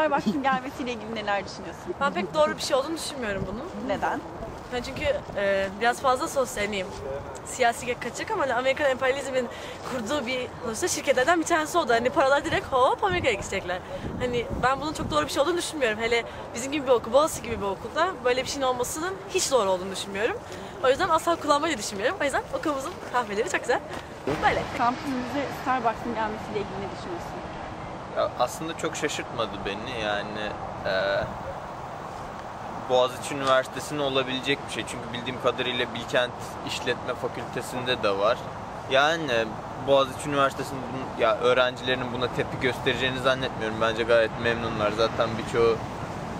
Starbucks'ın gelmesiyle ilgili neler düşünüyorsun? Ben pek doğru bir şey olduğunu düşünmüyorum bunun. Neden? Ben çünkü e, biraz fazla sosyaliyim. Siyasi kaçık ama hani Amerikan emperyalizmin kurduğu bir sonuçta şirketlerden bir tanesi oldu. Hani paralar direkt hop Amerika'ya gidecekler. Hani ben bunun çok doğru bir şey olduğunu düşünmüyorum. Hele bizim gibi bir okul, Boğaziçi gibi bir okulda böyle bir şeyin olmasının hiç doğru olduğunu düşünmüyorum. O yüzden asla kullanmayı düşünmüyorum. O yüzden okulumuzun kahveleri çok güzel. Böyle. Kampüsümüze Starbucks'ın gelmesiyle ilgili ne düşünüyorsun? Aslında çok şaşırtmadı beni yani e, Boğaziçi Üniversitesi'nin olabilecek bir şey. Çünkü bildiğim kadarıyla Bilkent İşletme Fakültesi'nde de var. Yani Boğaziçi Üniversitesi'nin ya öğrencilerinin buna tepki göstereceğini zannetmiyorum. Bence gayet memnunlar. Zaten birçoğu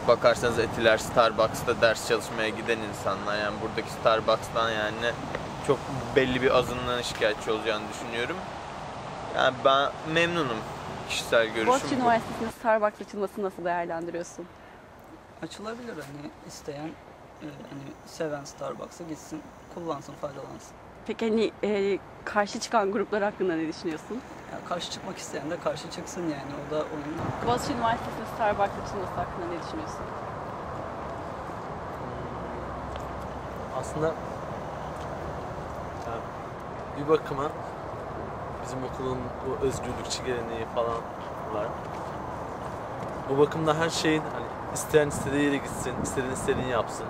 bakarsanız etiler Starbucks'ta ders çalışmaya giden insanlar. Yani buradaki Starbucks'tan yani çok belli bir azınlığın şikayetçi olacağını düşünüyorum. Yani ben memnunum kişisel görüşüm. Boğaziçi bu. Üniversitesi'nin Starbucks açılmasını nasıl değerlendiriyorsun? Açılabilir hani isteyen, e, hani seven Starbucks'a gitsin, kullansın, faydalansın. Peki hani e, karşı çıkan gruplar hakkında ne düşünüyorsun? Yani karşı çıkmak isteyen de karşı çıksın yani o da onun Boğaziçi Üniversitesi'nin Starbucks açılması hakkında ne düşünüyorsun? aslında yani bir bakıma bizim okulun o özgürlükçü geleneği falan var. Bu bakımda her şeyin hani isteyen istediği yere gitsin, istediğin istediğini yapsın.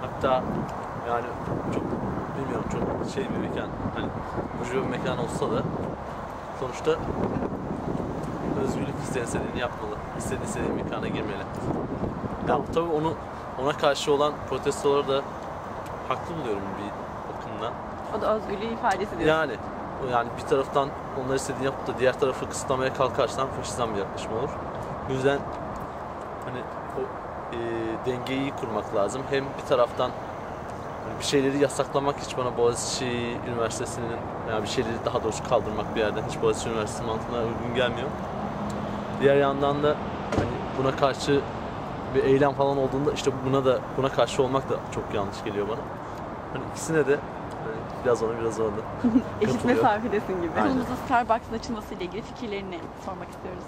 Hatta yani çok bilmiyorum çok şey bir mekan hani burjuva bir mekan olsa da sonuçta özgürlük isteyen istediğini yapmalı. İstediğin istediğin mekana girmeli. Ya tabii onu ona karşı olan protestoları da haklı buluyorum bir bakımdan. O da özgürlüğün ifadesi diyor. Yani yani bir taraftan onları istediğini yapıp da diğer tarafı kısıtlamaya kalkarsan faşizan bir yaklaşım olur. Bu yüzden hani o e, dengeyi kurmak lazım. Hem bir taraftan hani bir şeyleri yasaklamak hiç bana Boğaziçi Üniversitesi'nin yani bir şeyleri daha doğrusu kaldırmak bir yerden hiç Boğaziçi Üniversitesi mantığına uygun gelmiyor. Diğer yandan da hani buna karşı bir eylem falan olduğunda işte buna da buna karşı olmak da çok yanlış geliyor bana. Hani ikisine de biraz ona biraz ona da Eşit katılıyor. mesafedesin gibi. Aynen. Okulumuzda Starbucks'ın açılmasıyla ilgili fikirlerini sormak istiyoruz.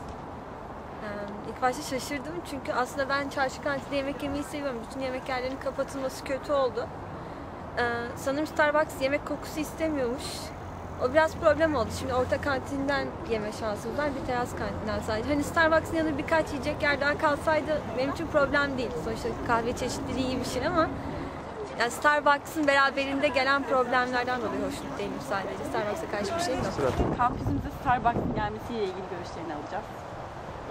Ee, İlk başta şaşırdım çünkü aslında ben çarşı kantinde yemek yemeyi seviyorum. Bütün yemek yerlerinin kapatılması kötü oldu. Ee, sanırım Starbucks yemek kokusu istemiyormuş. O biraz problem oldu. Şimdi orta kantinden yeme şansımız var. Bir teras kantinden sadece. Hani Starbucks'ın yanında birkaç yiyecek yer daha kalsaydı benim için problem değil. Sonuçta kahve çeşitliliği iyi bir şey ama yani Starbucks'ın beraberinde gelen problemlerden dolayı hoşnut değilim sadece. Starbucks'a karşı bir şey yok. Kampüsümüze Starbucks'ın gelmesiyle ilgili görüşlerini alacağız.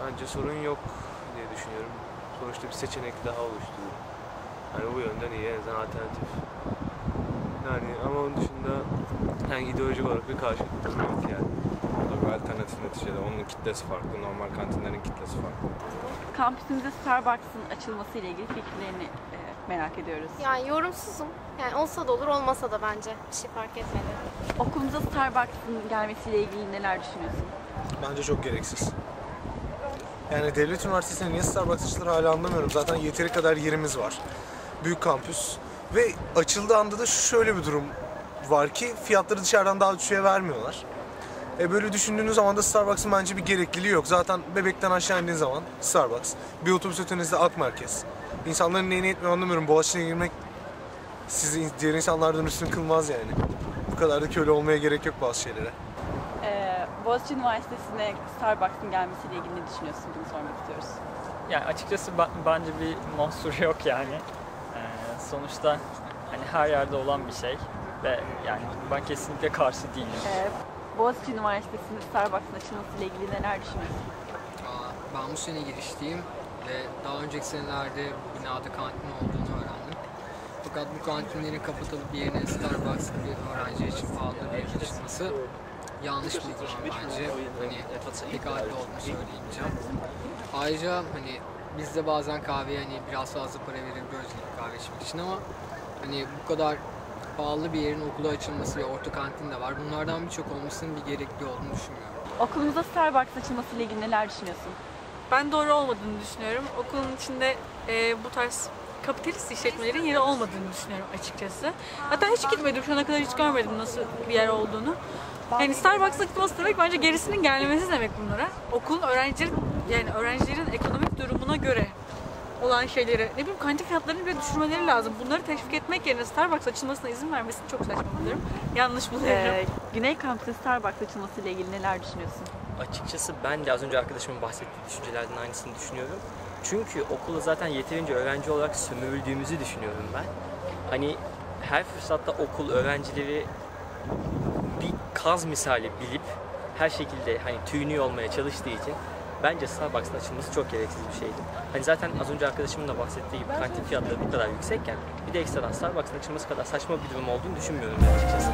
Bence sorun yok diye düşünüyorum. Sonuçta bir seçenek daha oluştu. Hani bu yönden iyi, en azından alternatif. Yani ama onun dışında yani ideolojik olarak bir karşılık yok yani. Tabii alternatif neticede onun kitlesi farklı, normal kantinlerin kitlesi farklı. Kampüsümüze Starbucks'ın açılmasıyla ilgili fikirlerini merak ediyoruz. Yani yorumsuzum. Yani olsa da olur, olmasa da bence bir şey fark etmedi. Okulumuza Starbucks'ın gelmesiyle ilgili neler düşünüyorsun? Bence çok gereksiz. Yani devlet üniversitesinde niye Starbucks açılır hala anlamıyorum. Zaten yeteri kadar yerimiz var. Büyük kampüs. Ve açıldığı anda da şöyle bir durum var ki fiyatları dışarıdan daha düşüğe vermiyorlar. E böyle düşündüğünüz zaman da Starbucks'ın bence bir gerekliliği yok. Zaten bebekten aşağı indiğin zaman Starbucks. Bir otobüs ötenizde Ak Merkez. İnsanların neyine yetmiyor anlamıyorum. Boğaziçi'ne girmek sizi diğer insanlardan üstün kılmaz yani. Bu kadar da köle olmaya gerek yok bazı şeylere. Ee, Boğaziçi Üniversitesi'ne Starbucks'ın gelmesiyle ilgili ne düşünüyorsun? Bunu sormak istiyoruz. Yani açıkçası ben- bence bir mahsur yok yani. Ee, sonuçta hani her yerde olan bir şey ve yani ben kesinlikle karşı değilim. Ee, Boğaziçi Üniversitesi'nin Starbucks'ın açılmasıyla ilgili neler düşünüyorsun? Aa, Ben bu sene girişteyim ve daha önceki senelerde binada kantin olduğunu öğrendim. Fakat bu kantinlerin kapatılıp bir yerine Starbucks gibi öğrenci için pahalı bir yerin açılması yanlış bir durum bence. Hani dikkatli olduğunu söyleyeceğim. Ayrıca hani biz de bazen kahveye hani biraz fazla para verebiliyoruz gibi kahve içmek için ama hani bu kadar pahalı bir yerin okula açılması ve orta kantin de var. Bunlardan birçok olmasının bir gerekli olduğunu düşünmüyorum. Okulumuza Starbucks açılmasıyla ilgili neler düşünüyorsun? Ben doğru olmadığını düşünüyorum. Okulun içinde e, bu tarz kapitalist işletmelerin yeri olmadığını düşünüyorum açıkçası. Hatta hiç gitmedim. Şu ana kadar hiç görmedim nasıl bir yer olduğunu. Yani Starbucks'a gitmesi demek bence gerisinin gelmesi demek bunlara. Okulun öğrencilerin yani öğrencilerin ekonomik durumuna göre olan şeyleri, ne bileyim kantin fiyatlarını bile düşürmeleri lazım. Bunları teşvik etmek yerine Starbucks açılmasına izin vermesini çok saçma buluyorum. Yanlış buluyorum. Ee, Güney Kampüs'te Starbucks açılması ile ilgili neler düşünüyorsun? Açıkçası ben de az önce arkadaşımın bahsettiği düşüncelerden aynısını düşünüyorum. Çünkü okulda zaten yeterince öğrenci olarak sömürüldüğümüzü düşünüyorum ben. Hani her fırsatta okul öğrencileri bir kaz misali bilip her şekilde hani tüyünü olmaya çalıştığı için bence Starbucks'ın açılması çok gereksiz bir şeydi. Hani zaten az önce arkadaşımın da bahsettiği gibi kantin fiyatları bu kadar yüksekken bir de ekstradan Starbucks'ın açılması kadar saçma bir durum olduğunu düşünmüyorum ben açıkçası.